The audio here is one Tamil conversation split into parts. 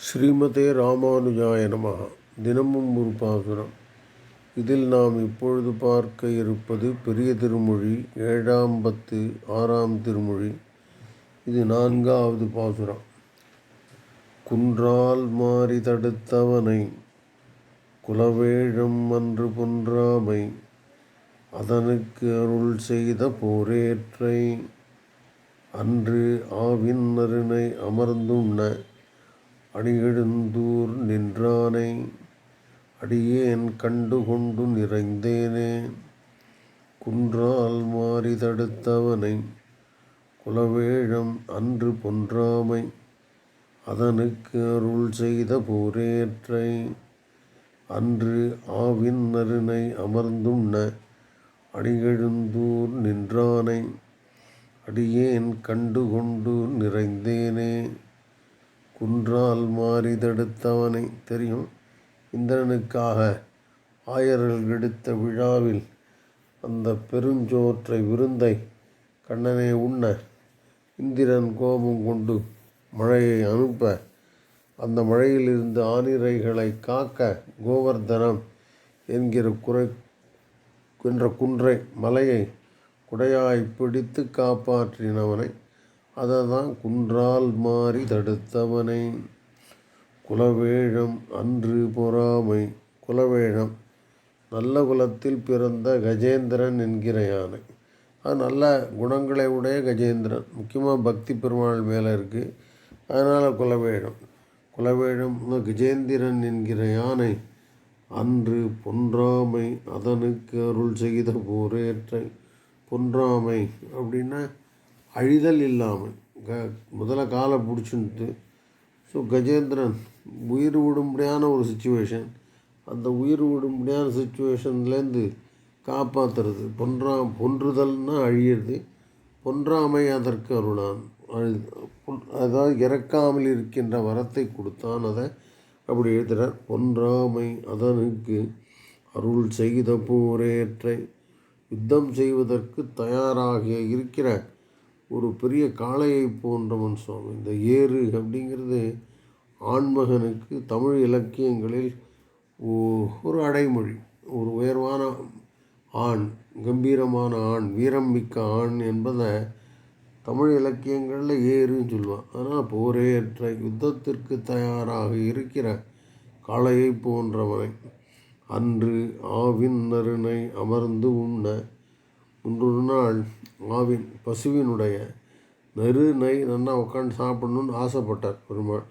ஸ்ரீமதே ராமானுஜாய நமகா தினமும் ஒரு பாசுரம். இதில் நாம் இப்பொழுது பார்க்க இருப்பது பெரிய திருமொழி ஏழாம் பத்து ஆறாம் திருமொழி. இது நான்காவது பாசுரம். குன்றால் மாறி தடுத்தவனை குலவேழம் அன்று பொன்றாமை அதனுக்கு அருள் செய்த போரேற்றை அன்று ஆவின் அருணை அமர்ந்துண்ண அணியெழுந்தூர் நின்றானை அடியேன் கண்டு கொண்டு நிறைந்தேனே. குன்றால் மாறி தடுத்தவனை குலவேழம் அன்று பொன்றாமை அதனுக்கு அருள் செய்த போரேற்றை. அன்று ஆவின் நறுனை அமர்ந்துண்ண அடியெழுந்தூர் நின்றானை அடியேன் கண்டு கொண்டு நிறைந்தேனே. குன்றால் மாறி தடுத்தவனை தெரியும். இந்திரனுக்காக ஆயர்கள் எடுத்த விழாவில் அந்த பெருஞ்சோற்றை விருந்தை கண்ணனை உண்ண இந்திரன் கோபம் கொண்டு மழையை அனுப்ப அந்த மழையிலிருந்து ஆனிரைகளை காக்க கோவர்தனம் என்கிற குறை என்ற குன்றை மலையை குடையாய் பிடித்து காப்பாற்றினவனை அதை தான் குன்றால் மாறி தடுத்தவனை. குலவேழம் அன்று பொறாமை. குலவேழம் நல்ல குலத்தில் பிறந்த கஜேந்திரன் என்கிற யானை அது நல்ல குணங்களை உடைய கஜேந்திரன். முக்கியமாக பக்தி பெருமாள் மேலே இருக்குது அதனால் குலவேழம். குலவேழம் கஜேந்திரன் என்கிற யானை அன்று பொன்றாமை அதனுக்கு அருள் செய்த போரேற்ற. பொன்றாமை அப்படின்னா அழிதல் இல்லாமல் க முதல்ல காலை பிடிச்சுன்ட்டு ஸோ கஜேந்திரன் உயிர் விடும்படியான ஒரு சுச்சுவேஷன் அந்த உயிர் விடும்படியான சுச்சுவேஷன்லேருந்து காப்பாற்றுறது பொன்றா பொன்றுதல்னா அழியிறது பொன்றாமை அதற்கு அருளான். அழு அதாவது இறக்காமல் இருக்கின்ற வரத்தை கொடுத்தான் அதை அப்படி எழுதுகிறார் பொன்றாமை அதனுக்கு அருள் செய்த போரேற்றை யுத்தம் செய்வதற்கு தயாராக இருக்கிற ஒரு பெரிய காளையை போன்றவன் சுவாமி. இந்த ஏறு அப்படிங்கிறது ஆண்மகனுக்கு தமிழ் இலக்கியங்களில் ஒரு அடைமொழி. ஒரு உயர்வான ஆண் கம்பீரமான ஆண் வீரம் மிக்க ஆண் என்பதை தமிழ் இலக்கியங்களில் ஏறுன்னு சொல்லுவான். ஆனால் போரேற்ற யுத்தத்திற்கு தயாராக இருக்கிற காளையை போன்றவனை அன்று ஆவின் நறுனை அமர்ந்து உண்ண முன்னொரு நாள் ஆவின் பசுவினுடைய நறு நை நன்னா உட்காந்து சாப்பிடணும்னு ஆசைப்பட்டார் பெருமாள்.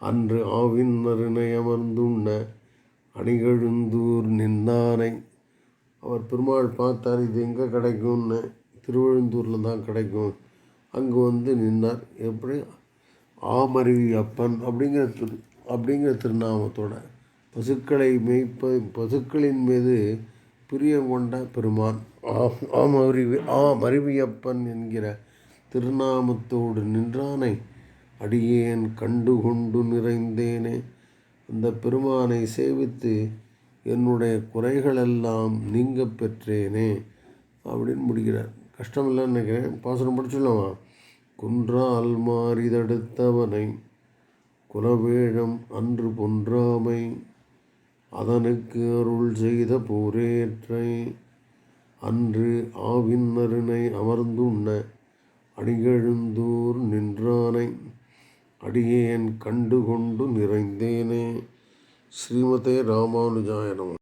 அன்று ஆவின் நறுனை அமர்ந்துண்ண அணிகழுந்தூர் நின்றானை அவர் பெருமாள் பார்த்தார் இது எங்கே கிடைக்கும்னு? திருவழுந்தூரில் தான் கிடைக்கும். அங்கே வந்து நின்றார் எப்படி? ஆமருவி அப்பன் அப்படிங்கிற திரு அப்படிங்கிற திருநாமத்தோட பசுக்களை மேய்ப்ப பசுக்களின் மீது பிரியம் கொண்ட பெருமான். ஆம் அருவி ஆம் அருவியப்பன் என்கிற திருநாமத்தோடு நின்றானை அடியேன் கண்டு கொண்டு நிறைந்தேனே. அந்த பெருமானை சேவித்து என்னுடைய குறைகளெல்லாம் நீங்க பெற்றேனே அப்படின்னு முடிக்கிறார். கஷ்டம் இல்லைன்னு நினைக்கிறேன். பாசனம் படிச்சுடலாமா? குன்றால் மாறிதடுத்தவனை குலவேழம் அன்று பொன்றாமை அதனுக்கு அருள் செய்த போரேற்றை அன்று ஆவின் அமர்ந்துண்ண அடிகெழுந்தூர் நின்றானை அடியேன் கண்டு கொண்டு நிறைந்தேனே. ஸ்ரீமதே ராமானுஜாயனம்